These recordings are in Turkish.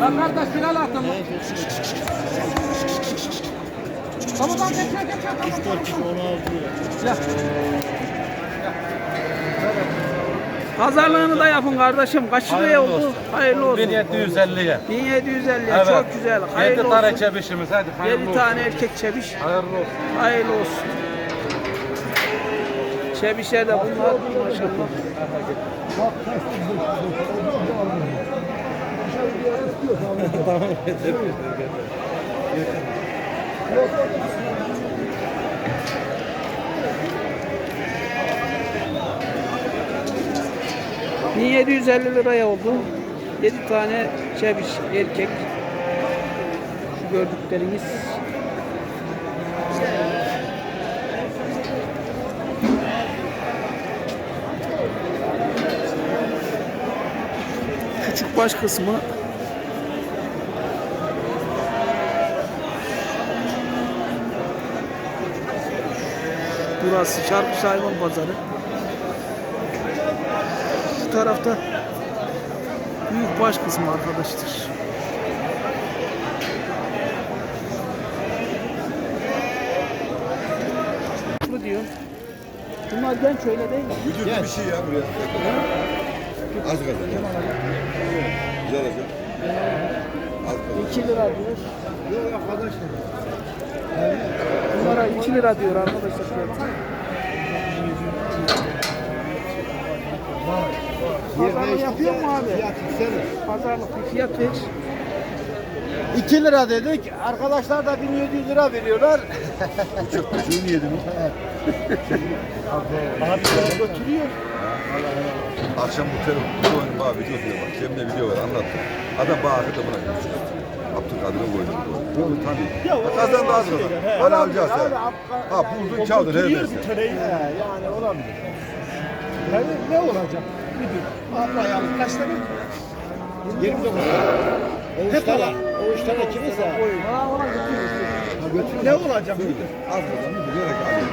Lan kardeş final attın mı? Tamam tamam geçer geçer tamam. 4 kişi onu alıyor. Ya. Pazarlığını da yapın kardeşim. Kaç liraya oldu? Hayırlı olsun. 1750'ye. 1750 Evet. çok güzel. 7 Hayırlı tane olsun. çebişimiz hadi hayırlı 7 olsun. tane erkek çebiş. Hayırlı olsun. Hayırlı olsun. Çebişler de bunlar maşallah. ...1750 liraya oldu. 7 tane çebiş erkek. Şu gördükleriniz. Küçük baş kısmı Burası Çarpış Hayvan Pazarı. Şu tarafta büyük baş kısmı arkadaşlar. Bu diyor. Bunlar genç öyle değil mi? Vücut bir şey ya buraya. Az kazan. Güzel olacak. Az kazan. 2 lira diyor. Yok arkadaşlar. Bunlara 2 lira diyor arkadaşlar. Pazarlık yapıyor mu abi? Pazarlık bir fiyat ver. 2 lira dedik. Arkadaşlar da 1700 lira veriyorlar. Şunu yedin mi? Abi götürüyor. Akşam bu telefon, bu oyunun bana video diyor bak. Cem'de video var anlattım. Adam bana arkada gitmiş. Abdülkadir'e koydu. Bunu tabii. Bak kazandı az kazan. Hala alacağız ha. Ha buldun çaldın her neyse. Yani olabilir. Yani ne olacak? Müdür. Allah ya kaç tane? 29 tane. Hep tane. O üç tane kimse. Ne olacak müdür? Az kazandı bilerek aldı.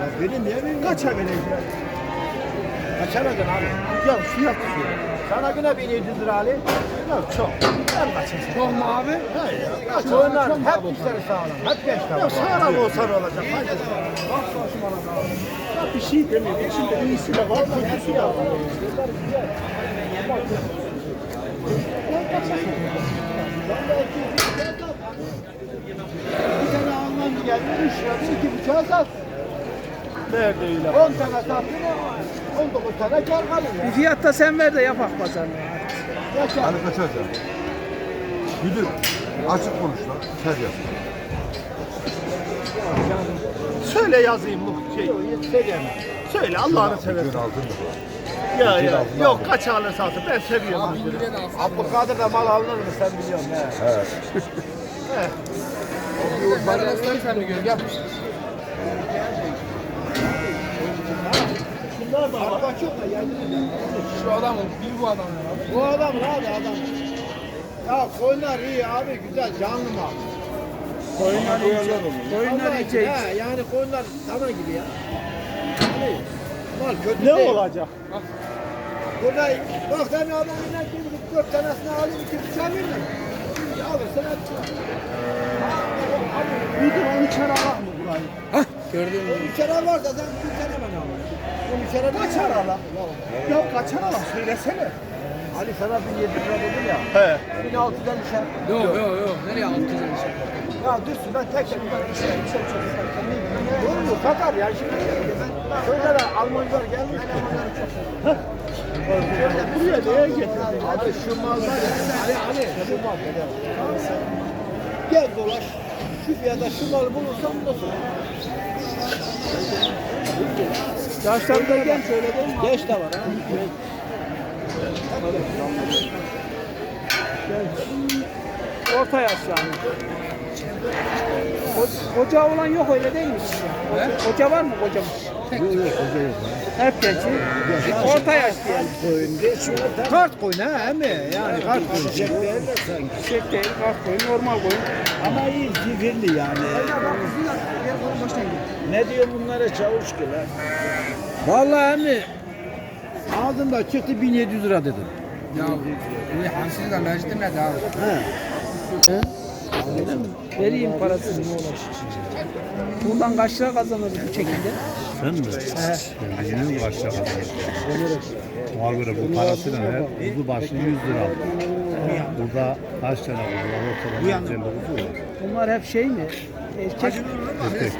Ya benim yemin kaça vereceğim? Kaça vereceksin abi? Ya fiyat diyor. Sana güne 1700 lira Ali. Ya çok. Ben kaçayım. Çok mu abi? Ya. Kaç oynar. Hep işleri sağlam. Hep gençler. Ya sağlam olsa ne olacak? Hadi. Bak başıma lan abi. Ya bir şey demiyor. İçinde iyisi de var. Kötüsü de var. Bir tane Alman geldi, üç lira, iki buçuğa sat. Nerede öyle? 10 tane sattın, 19 tane kar kalır Bir ya. fiyat da sen ver de yapak pazarlığı. Ya kar. Hani kaçacağım. Müdür açık konuş lan. Ser yap. Söyle yazayım bu şey. Söyle Allah'ını seversen. Ya ya. Yok kaç alır satın ben seviyorum. Abdülkadir'de mal alınır mı sen biliyorsun he. Evet. Barlasları sen mi gör? Gel. Bunlar da var. çok da yani. Şu adamın, bir bu adam ya. Bu adam abi adam? Ya koyunlar iyi abi güzel canlı mal. Koyunlar yiyecek. Koyunlar yiyecek. He, yani koyunlar dana gibi ya. Yani, mal kötü ne değil. olacak? Burada bak sen adam iner ki dört tanesini alayım iki bıçağı veririm. Şimdi alırsan hep Bir de on içeri alak mı burayı? Hah gördün mü? On içeri var da sen bir tane. On içeri kaçar ala? Ya kaçar ala söylesene. Ali sana 1700 lira dedim ya. He. 1600'den düşer. Yok yok yok. Nereye aldın sen şey? Ya dursun ben tek tek ben bir şey bir şey çok Doğru mu? Katar ya şimdi. Ben şöyle de Almanlar gelmiş. Almanları çok buraya neye getirdin? Abi şu mal var ya. Ali Ali şu mal. Gel dolaş. Şu fiyata şu malı bulursan sonra. Yaşlarda genç öyle değil mi? Geç de var ha. Orta yaş yani. Ko- Koca olan yok öyle değil mi? Koca, koca var mı kocamız? Hep genç. Orta yaş diyelim. Kart koyun ha hem mi? Yani kart koyun. Çiçek değil de sanki. Çiçek değil, kart koyun, normal koyun. Ama iyi zifirli yani. Ne diyor bunlara çavuş ki lan? Vallahi emmi ağzımda çıktı 1700 lira dedim. Ya bu hansız da Mecit'in ne daha? Vereyim parasını. Buradan kaç lira kazanırız bu şekilde? Sen mi? Ben bilmiyorum kaç lira kazanır. Ona göre bu parasıyla her kuzu başı 100 lira. Burada kaç tane kuzu var? Ortalama 150 kuzu var. Bunlar hep şey mi? Erkek. Erkek.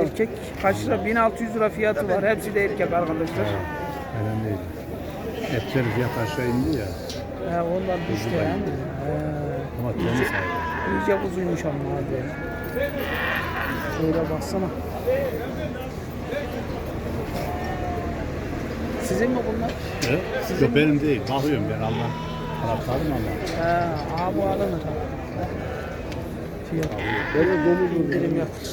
Erkek kaç lira? 1600 lira fiyatı var. Hepsi de erkek arkadaşlar. Önemli değil. Etleri fiyat aşağı indi ya. He, ondan düştü yani. He. Ama temiz hayvan. İyice kuzuymuş ama abi. Şöyle baksana. Sizin mi bunlar? Evet. Yok benim değil. Bakıyorum ben Allah. Taraftarım ama. He, aa bu alınır. Fiyat. Böyle domuz indirim yapmış.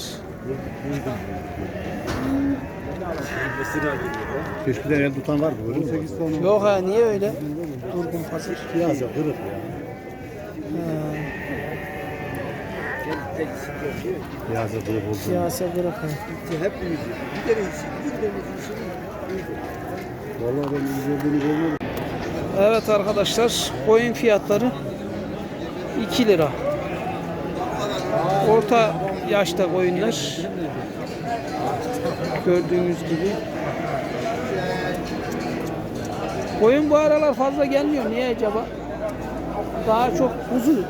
Keşkiden el tutan var mı? 18 ton. Yok ha niye öyle? Durgun pazar. Piyasa kırık ya. Piyasa kırık oldu. Siyasi bırak. ha. Vallahi ben üzerinde görmedim. Evet arkadaşlar koyun fiyatları 2 lira. Orta yaşta koyunlar gördüğünüz gibi. Koyun bu aralar fazla gelmiyor. Niye acaba? Daha çok kuzu geliyor.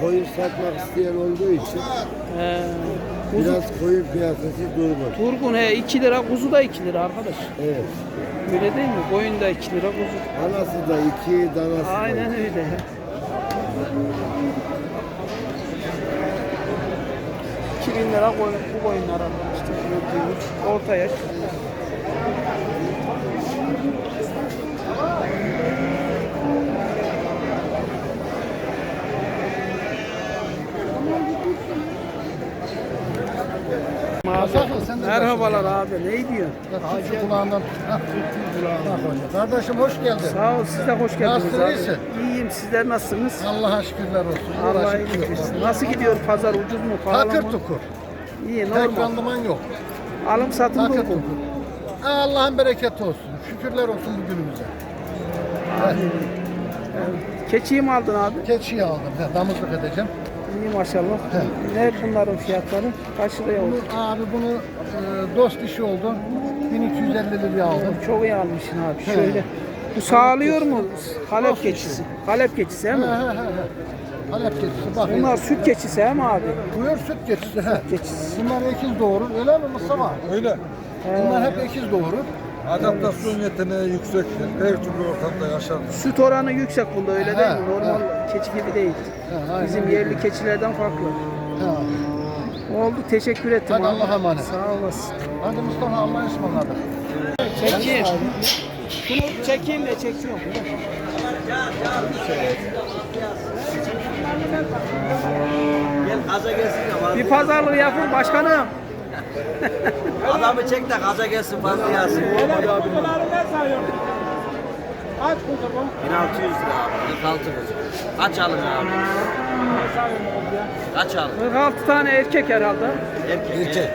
Koyun satmak isteyen olduğu için Ee, kuzu, biraz koyun piyasası durmadı. turgun he 2 lira, kuzu da 2 lira arkadaş. Evet. Öyle değil mi? Koyun da 2 lira, kuzu. Anası da iki, danası da Aynen iki. öyle. Bin lira koyun, bu koyunlar arkadaşlar gördüğünüz orta yaş. Abi, merhabalar abi ne diyorsun? Şu kulağından Kardeşim hoş geldin. Sağ ol siz de hoş geldiniz Nasılsın, abi. iyisin? İyiyim sizler nasılsınız? Allah'a şükürler olsun. Allah Uğraşıp iyilik duruyor. versin. Nasıl gidiyor pazar ucuz mu pahalı Takır mı? tukur. İyi Tek normal. randıman yok. Alım satım Takır tukur. Allah'ın bereketi olsun. Şükürler olsun bugünümüze. Keçiyi mi aldın abi? Keçiyi aldım. He, damızlık edeceğim. İyi maşallah. Ne bunların fiyatları? Kaç liraya oldu? Abi bunu e, dost işi oldu. 1250 liraya aldım. Çok iyi almışsın abi. Şöyle. Bu sağlıyor mu? Halep keçisi. Halep keçisi he He mi? he he. he. Halep keçisi bak. Bunlar süt keçisi he mi abi? Buyur süt keçisi. He. Keçisi. Bunlar ekiz doğurur. Öyle mi Mustafa? Öyle. Bunlar hep ekiz doğurur. Adaptasyon yeteneği yüksektir. Her türlü ortamda yaşar. Süt oranı yüksek bunda öyle değil mi? Normal keçi gibi değil. Aynen Bizim öyle. yerli keçilerden farklı. He. Oldu teşekkür ettim Hadi abi. Allah'a emanet. Sağ olasın. Hadi Mustafa Allah'a ısmarladık. Çekeyim. Şunu çekeyim de çekiyorum. Gel gaza gelsin ya. fazla- Bir pazarlık yapın başkanım. Adamı çek de gaza gelsin fazla yazsın. 1600 lira abi. 46 kuzu. Kaç alın abi? Kaç alın? 46 tane erkek herhalde. Erkek. Erkek.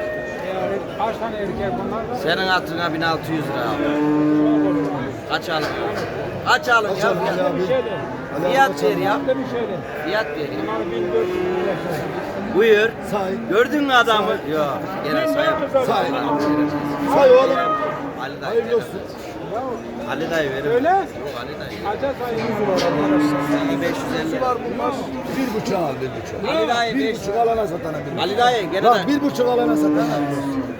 Kaç tane erkek bunlar? Senin hatırına 1600 lira abi. Kaç alın? Kaç alın ya? Fiyat, fiyat ver ya. Fiyat ver ya. Buyur. Say. Gördün mü adamı? Yok. Gene sayam. Say. Say oğlum. Ali dayı. Hayırlı olsun. Ali dayı verir. Öyle? Yok Ali dayı. İyi 550 var bunlar. Bir buçuk al bir buçuk. Ali dayı Bir 5 buçuk alana satana bir Ali dayı gene de bir buçuk alana satana.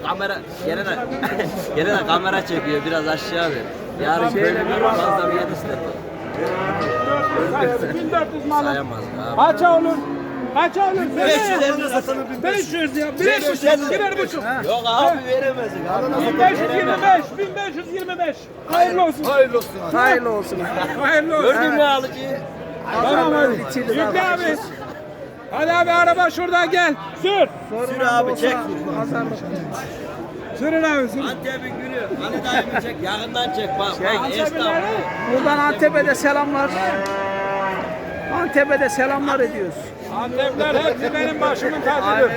kamera gene de gene de kamera çekiyor biraz aşağı ver. Yarın böyle bir fazla bir yer istedim. 1400 mal. Sayamaz abi. Kaç olur? Kaç olur? 550 satalım. 500 ya. 500 birer buçuk. Yok abi veremezsin. Abi. 1525. 1525. Hayırlı olsun. Hayırlı olsun. Hayırlı olsun. Hayırlı olsun. Gördün mü alıcıyı? Tamam abi. Bitirdi Yükle abi. Hadi abi araba şurada gel. Sür. Sür abi çek. Pazarlık. Sürün abi sür. Antep'in gülü. Ali dayımı çek. Yakından çek. Bak esnaf. Buradan Antep'e de selamlar. Antep'e de selamlar ediyoruz. Antepler hepsi benim başımın tacıdır.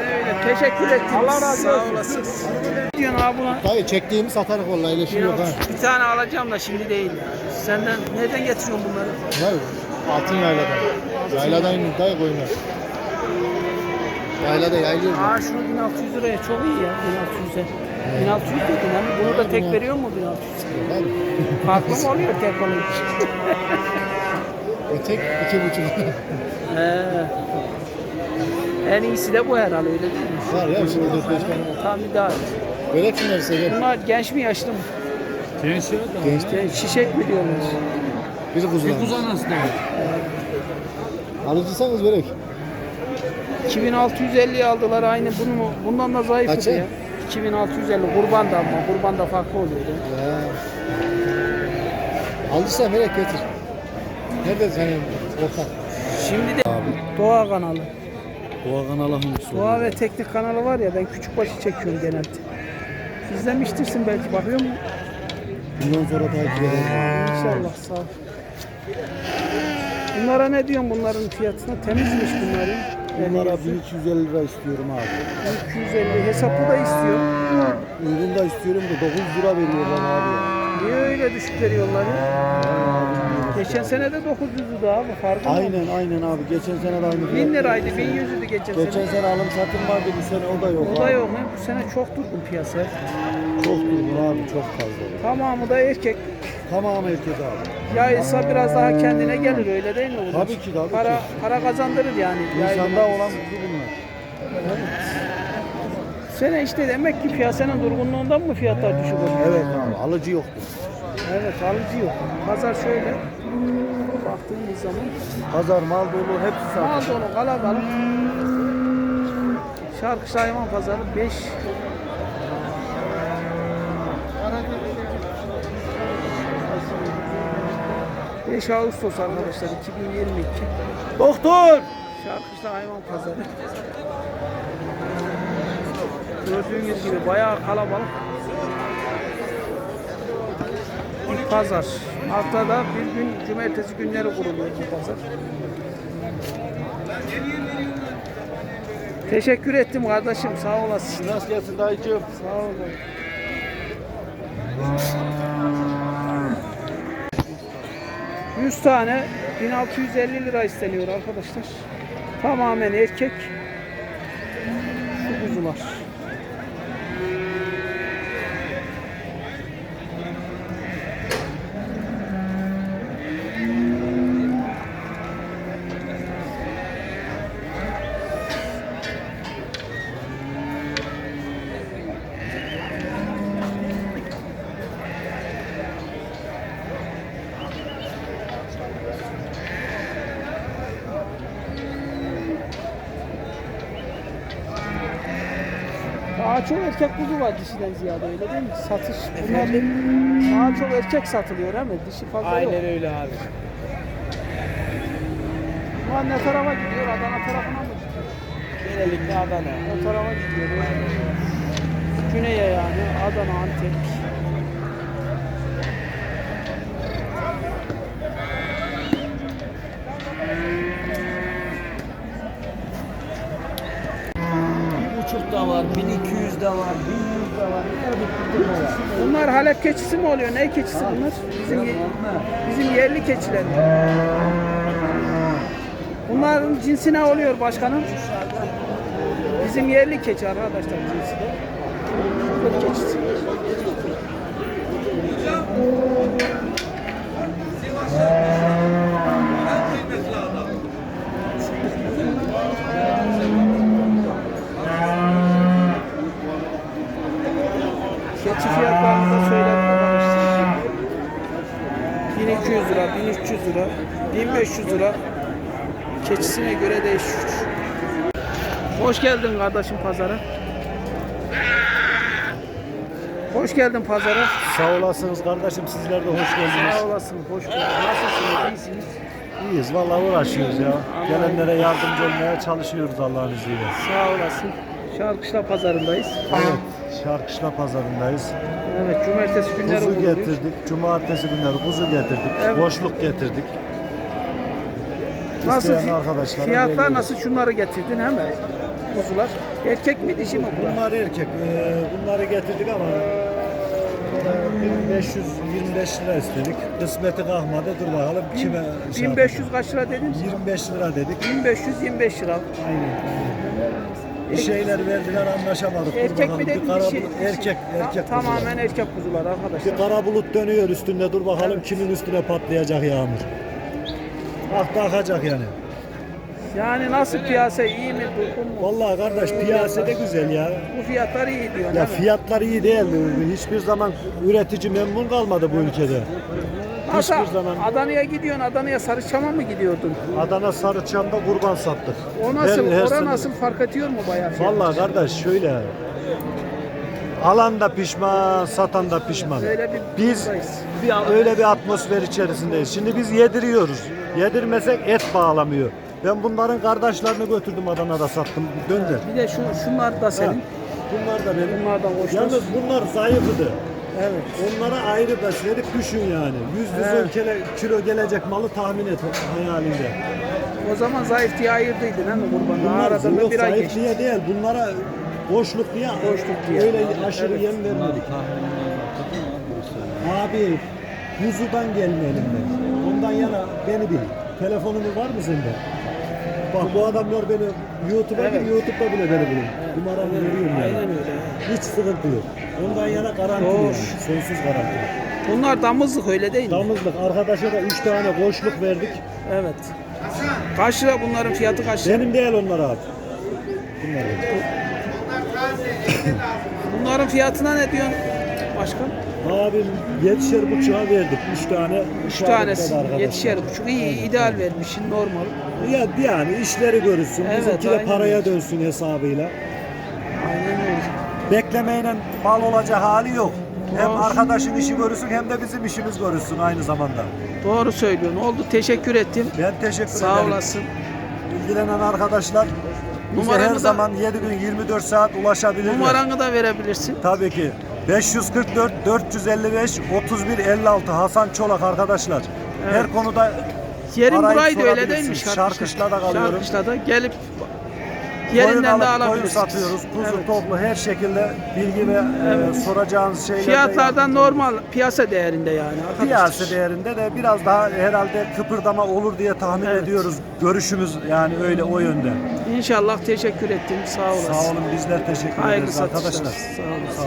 Teşekkür ettim. Allah razı Sağ olsun. olasın. Ne diyorsun abi buna? Dayı çektiğimi satarık vallahi şey yok ha. Bir tane alacağım da şimdi değil. Senden nereden getiriyorsun bunları? Var altın yayladan. Yayladan dayı koyma. Yaylada yaylıyor. Aa şunu 1600 liraya çok iyi ya 1600'e. 1600 dedin hani bunu da tek veriyor mu 1600? Farklı mı oluyor tek olunca? O tek iki buçuk. He. En iyisi de bu herhalde öyle değil mi? var ya şimdi dört beş tane. Tam bir daha. Böyle kimler sever? Bunlar genç mi yaşlı mı? Genç. Genç, şişek mi diyorlar? Biri kuzular. nasıl Alıcıysanız verek. 2650 aldılar aynı bunu mu? Bundan da zayıf Kaça? ya. 2650 kurban da ama kurban da farklı oluyor. Ya. Aldıysan verek getir. Nerede senin ortak? Şimdi de Doğa kanalı. Doğa kanalı hangisi? Doğa ve Teknik kanalı var ya ben küçük başı çekiyorum genelde. İzlemiştirsin belki bakıyor musun? Bundan sonra takip edelim. İnşallah sağ ol. Bunlara ne diyorsun bunların fiyatına? Temizmiş bunların. Bunlara 1250 lira istiyorum abi. 250 hesaplı da istiyor. Uygun da istiyorum da 900 lira veriyor bana abi. Niye öyle düşük veriyorlar ya? Geçen sene de 900'dü abi farkı mı? Aynen aynen abi. Geçen sene de aynı 1000 liraydı 1100'dü geçen, Geçen sene. sene alım satım vardı bu sene o da yok. O da abi. yok mu? Bu sene çok durgun piyasa. Çok durgun abi çok fazla. Tamamı da erkek. Tamam erkek abi. Yayılsa biraz daha kendine gelir öyle değil mi? bunlar? Tabii ki, tabii para, ki. Para kazandırır yani. İnsanda yayılma. olan kuzu bunlar. Bu sene işte demek ki piyasanın durgunluğundan mı fiyatlar düşük oluyor? Evet abi alıcı yoktu. Evet alıcı yok. Pazar şöyle. Baktığımız zaman Pazar mal dolu hepsi mal satış. dolu kalabalık. Şarkışlı hayvan pazarı 5 5 Ağustos arkadaşlar 2022 Doktor! Şarkışlı hayvan pazarı Gördüğünüz gibi bayağı kalabalık bir pazar. Haftada bir gün cumartesi günleri kuruluyor bu pazar. Teşekkür ettim kardeşim sağ olasın. Nasıl gelsin dayıcığım? Sağ olun. Yüz tane 1650 lira isteniyor arkadaşlar. Tamamen erkek. Şu kuzular. Çok erkek kuzu var dişiden ziyade öyle değil mi? Satış. Bunlar daha çok erkek satılıyor değil mi? Dişi fazla yok. öyle abi. Bunlar ne tarafa gidiyor? Adana tarafına mı gidiyor? Genellikle Adana. O tarafa gidiyor. Güney'e yani. Adana, Antep. buçuk da var, 1200 de var, 1100 de var. Kadar bir var. Bunlar Halep keçisi mi oluyor? Ne keçisi bunlar? Bizim bizim yerli keçiler. Bunların cinsi ne oluyor başkanım? Bizim yerli keçi arkadaşlar cinsi de. Kır keçisi. Keçi fiyatlarını da söyledim arkadaşlar. 1200 lira, 1300 lira, 1500 lira keçisine göre değişiyor. Hoş geldin kardeşim pazara. Hoş geldin pazara. Sağ olasınız kardeşim sizler de hoş geldiniz. Sağ olasın, hoş bulduk. Nasılsınız, iyisiniz? İyiyiz vallahi uğraşıyoruz ya. Gelenlere yardımcı olmaya çalışıyoruz Allah'ın izniyle. Sağ olasın. Şarkışla pazarındayız. Evet, Şarkışla pazarındayız. Evet, cumartesi günleri Kuzu kuruluyor. getirdik, cumartesi günleri kuzu getirdik, Evet. boşluk getirdik. Nasıl İsteyen arkadaşlara fiyatlar veriyoruz. nasıl şunları getirdin hemen kuzular. Erkek mi dişi mi bunlar? Bunlar erkek. Ee, bunları getirdik ama e, 1525 lira istedik. Kısmeti kalmadı. Dur bakalım kime şey 1500 kaç lira dedin? yapalım. 25 lira dedik. 1525 lira. Aynen. Bir şeyler verdiler anlaşamadık. Erkek mi Bir dedin kara dişi? bulut- Erkek, erkek. Ta- kuzular. Tamamen erkek kuzular arkadaşlar. Bir kara bulut dönüyor üstünde. Dur bakalım kimin üstüne patlayacak yağmur. Ah da akacak yani. Yani nasıl piyasa iyi mi durgun mu? Vallahi kardeş piyasa da güzel ya. Bu fiyatlar iyi diyor. Ya fiyatlar iyi değil. Hiçbir zaman üretici memnun kalmadı bu ülkede. Nasıl hiçbir zaman- Adana'ya gidiyorsun? Adana'ya Sarıçam'a mı gidiyordun? Adana Sarıçam'da kurban sattık. O nasıl? Her- her Ora sene- nasıl fark atıyor mu bayağı? fiyat? Vallahi kardeş şöyle. Alan da pişman, satan da pişman. Öyle bir Biz durumdayız. bir, öyle bir atmosfer içerisindeyiz. Şimdi biz yediriyoruz. Yedirmesek et bağlamıyor. Ben bunların kardeşlerini götürdüm Adana'da sattım. Döndü. Bir de şu şunlar da senin. Bunlar da benim. Bunlardan hoşlanır. Yalnız bunlar zayıfıdı. Evet. Onlara ayrı besledik düşün yani. 100 Evet. kilo, kilo gelecek malı tahmin et hayalinde. O zaman zayıf diye ayırdıydın değil mi kurbanı? Bunlar Aradan da yok bir ay zayıf geçti. diye değil. Bunlara boşluk diye, Boşluk diye. öyle aşırı Evet. yem vermedik. Abi kuzudan gelmeyelim ben. Ondan yana beni bil. Telefonun var mı sende? Bak bu adamlar beni YouTube'a Evet. gir, YouTube'da bile beni bulun. Numaramı veriyorum yani. Aynen öyle. Hiç sıkıntı yok. Ondan yana garanti Doğru. yani. Sonsuz garanti. Bunlar damızlık öyle değil mi? Damızlık arkadaşa da 3 tane koçluk verdik. Evet. Kaç lira bunların fiyatı kaç lira? Benim değil onlar abi. Bunlar. Bunların fiyatına ne diyorsun başkan? Abi yetişer buçuğa verdik. 3 tane. Üç anda tanesi yetişer buçuk. İyi ideal vermişsin normal. Ya yani işleri görürsün. Evet, Bizimki de aynen paraya öyle. dönsün hesabıyla. Aynen öyle. Beklemeyle mal olacak hali yok. Hem Doğru. arkadaşın işi görürsün hem de bizim işimiz görürsün aynı zamanda. Doğru söylüyorsun. Oldu teşekkür ettim. Ben teşekkür Sağ ederim. olasın. İlgilenen arkadaşlar bize her da- zaman 7 gün 24 saat ulaşabilirler. Numaranı da verebilirsin. Tabii ki. 544 455 31 56 Hasan Çolak arkadaşlar. Her konuda Yerin Arayıp buraydı öyle sorabilirsin. değil mi? Şarkışla'da kalıyorum. Şarkışla'da gelip yerinden de alıp alabilirsiniz. satıyoruz. Kuzu Evet. toplu her şekilde bilgi ve e, soracağınız şeyler Fiyatlardan normal piyasa değerinde yani. arkadaşlar. Piyasa değerinde de biraz daha herhalde kıpırdama olur diye tahmin Evet. ediyoruz. Görüşümüz yani öyle o yönde. İnşallah teşekkür ettim. Sağ olasın. Sağ olun bizler teşekkür Hayırlı ederiz satışlar. arkadaşlar. Sağ olasın.